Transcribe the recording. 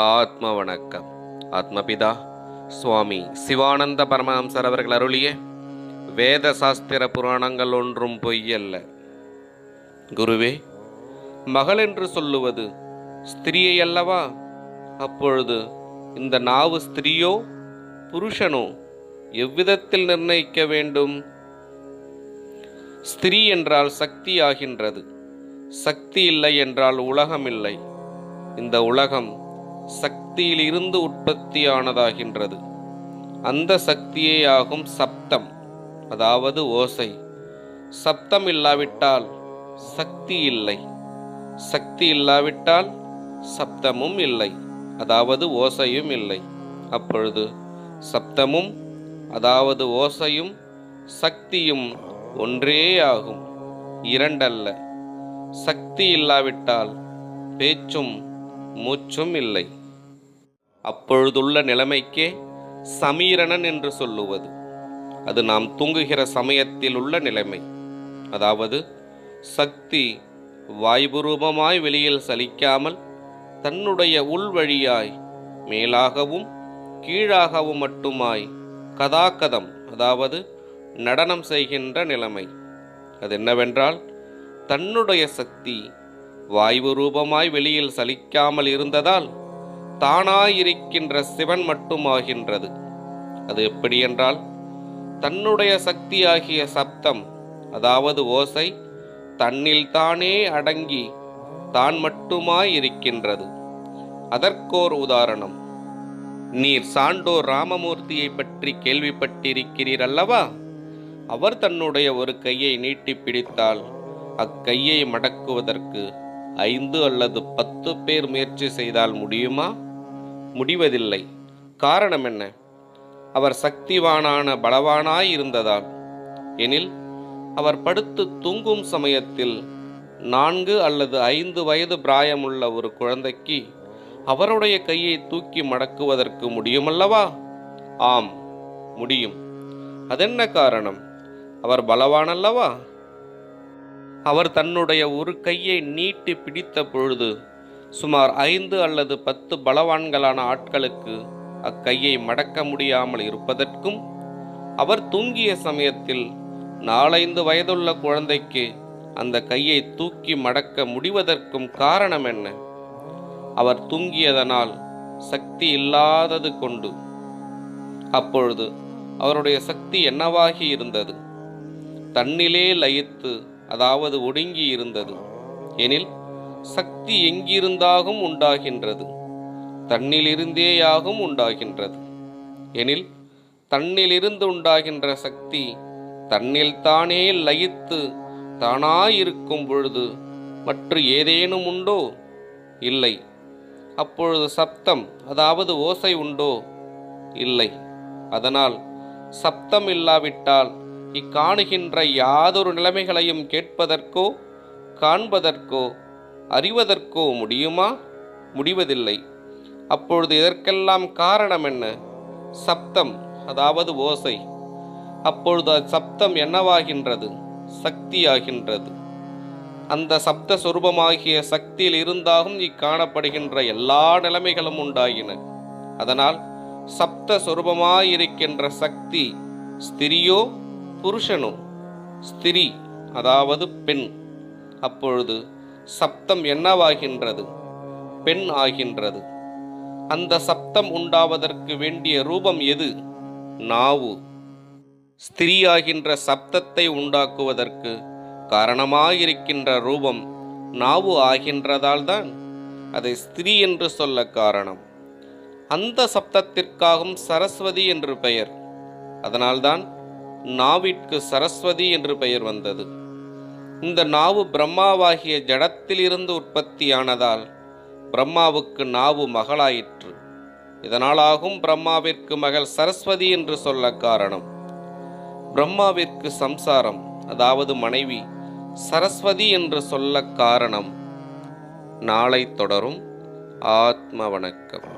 ஆத்ம வணக்கம் ஆத்மபிதா சுவாமி சிவானந்த பரமஹம்சர் அவர்கள் அருளிய வேத சாஸ்திர புராணங்கள் ஒன்றும் பொய்யல்ல. குருவே மகள் என்று சொல்லுவது ஸ்திரியை அல்லவா? அப்பொழுது இந்த நாவு ஸ்திரியோ புருஷனோ எவ்விதத்தில் நிர்ணயிக்க வேண்டும்? ஸ்திரீ என்றால் சக்தி ஆகின்றது சக்தி இல்லை என்றால் உலகம் இல்லை. இந்த உலகம் சக்தியில் இருந்து உற்பத்தியானதாகின்றது. அந்த சக்தியே ஆகும் சப்தம் அதாவது ஓசை. சப்தம் இல்லாவிட்டால் சக்தி இல்லை. சக்தி இல்லாவிட்டால் சப்தமும் இல்லை அதாவது ஓசையும் இல்லை. அப்பொழுது சப்தமும் அதாவது ஓசையும் சக்தியும் ஒன்றே ஆகும் இரண்டல்ல. சக்தி இல்லாவிட்டால் பேச்சும் மூச்சும் இல்லை. அப்பொழுதுள்ள நிலைமைக்கே சமீரணன் என்று சொல்லுவது. அது நாம் தூங்குகிற சமயத்தில் உள்ள நிலைமை. அதாவது சக்தி வாய்புரூபமாய் வெளியில் சலிக்காமல் தன்னுடைய உள்வழியாய் மேலாகவும் கீழாகவும் மட்டுமாய் கதாகதம் அதாவது நடனம் செய்கின்ற நிலைமை. அது என்னவென்றால் தன்னுடைய சக்தி வாய்வு ரூபமாய் வெளியில் சலிக்காமல் இருந்ததால் தானாயிருக்கின்ற சிவன் மட்டுமாகின்றது. அது எப்படியென்றால் தன்னுடைய சக்தியாகிய சப்தம் அதாவது ஓசை தன்னில் தானே அடங்கி தான் மட்டுமாய் இருக்கின்றது அதற்கோர் உதாரணம் நீர் சாண்டோர் ராமமூர்த்தியை பற்றி கேள்விப்பட்டிருக்கிறீர் அல்லவா அவர் தன்னுடைய ஒரு கையை நீட்டி பிடித்தால் அக்கையை மடக்குவதற்கு ஐந்து அல்லது பத்து பேர் முயற்சி செய்தால் முடியுமா? முடிவதில்லை. காரணம் என்ன? அவர் சக்திவானான பலவானாய் இருந்ததால் எனில் அவர் படுத்து தூங்கும் சமயத்தில் நான்கு அல்லது ஐந்து வயது பிராயமுள்ள ஒரு குழந்தைக்கு அவருடைய கையை தூக்கி மடக்குவதற்கு முடியுமல்லவா? ஆம் முடியும். அதென்ன காரணம்? அவர் பலவானல்லவா? அவர் தன்னுடைய ஒரு கையை நீட்டி பிடித்த பொழுது சுமார் ஐந்து அல்லது பத்து பலவான்களான ஆட்களுக்கு அக்கையை மடக்க முடியாமல் இருப்பதற்கும் அவர் தூங்கிய சமயத்தில் நாலைந்து வயதுள்ள குழந்தைக்கு அந்த கையை தூக்கி மடக்க முடிவதற்கும் காரணம் என்ன? அவர் தூங்கியதனால் சக்தி இல்லாதது கொண்டு. அப்பொழுது அவருடைய சக்தி என்னவாகி இருந்தது? தன்னிலே லயித்து அதாவது ஒடுங்கி இருந்தது. எனில் சக்தி எங்கிருந்தாகும் உண்டாகின்றது. தன்னிலிருந்தேயாகும் உண்டாகின்றது. எனில் தன்னிலிருந்து உண்டாகின்ற சக்தி தன்னில் தானே லயித்து தானாயிருக்கும் பொழுது மற்ற ஏதேனும் உண்டோ? இல்லை. அப்பொழுது சப்தம் அதாவது ஓசை உண்டோ? இல்லை. அதனால் சப்தம் இல்லாவிட்டால் இக்காணுகின்ற யாதொரு நிலைமைகளையும் கேட்பதற்கோ காண்பதற்கோ அறிவதற்கோ முடியுமா? முடிவதில்லை. அப்பொழுது இதற்கெல்லாம் காரணம் என்ன? சப்தம் அதாவது ஓசை. அப்பொழுது சப்தம் என்னவாகின்றது? சக்தியாகின்றது. அந்த சப்த சொரூபமாகிய சக்தியில் இருந்தாகும் இக்காணப்படுகின்ற எல்லா நிலைமைகளும் உண்டாகின அதனால் சப்த சொரூபமாயிருக்கின்ற சக்தி ஸ்திரியோ புருஷனோ? ஸ்திரி அதாவது பெண். அப்பொழுது சப்தம் என்னவாகின்றது? பெண் ஆகின்றது. அந்த சப்தம் உண்டாவதற்கு வேண்டிய ரூபம் எது? நாவு. ஸ்திரீயாகின்ற சப்தத்தை உண்டாக்குவதற்கு காரணமாயிருக்கின்ற ரூபம் நாவு ஆகின்றதால் தான் அதை ஸ்திரீ என்று சொல்ல காரணம். அந்த சப்தத்திற்காகவும் சரஸ்வதி என்று பெயர். அதனால்தான் நாவிற்கு சரஸ்வதி என்று பெயர் வந்தது. இந்த நாவு பிரம்மாவாகிய ஜடத்திலிருந்து உற்பத்தியானதால் பிரம்மாவுக்கு நாவு மகளாயிற்று. இதனாலாகும் பிரம்மாவிற்கு மகள் சரஸ்வதி என்று சொல்ல காரணம். பிரம்மாவிற்கு சம்சாரம் அதாவது மனைவி சரஸ்வதி என்று சொல்ல காரணம். நாளை தொடரும். ஆத்ம வணக்கம்.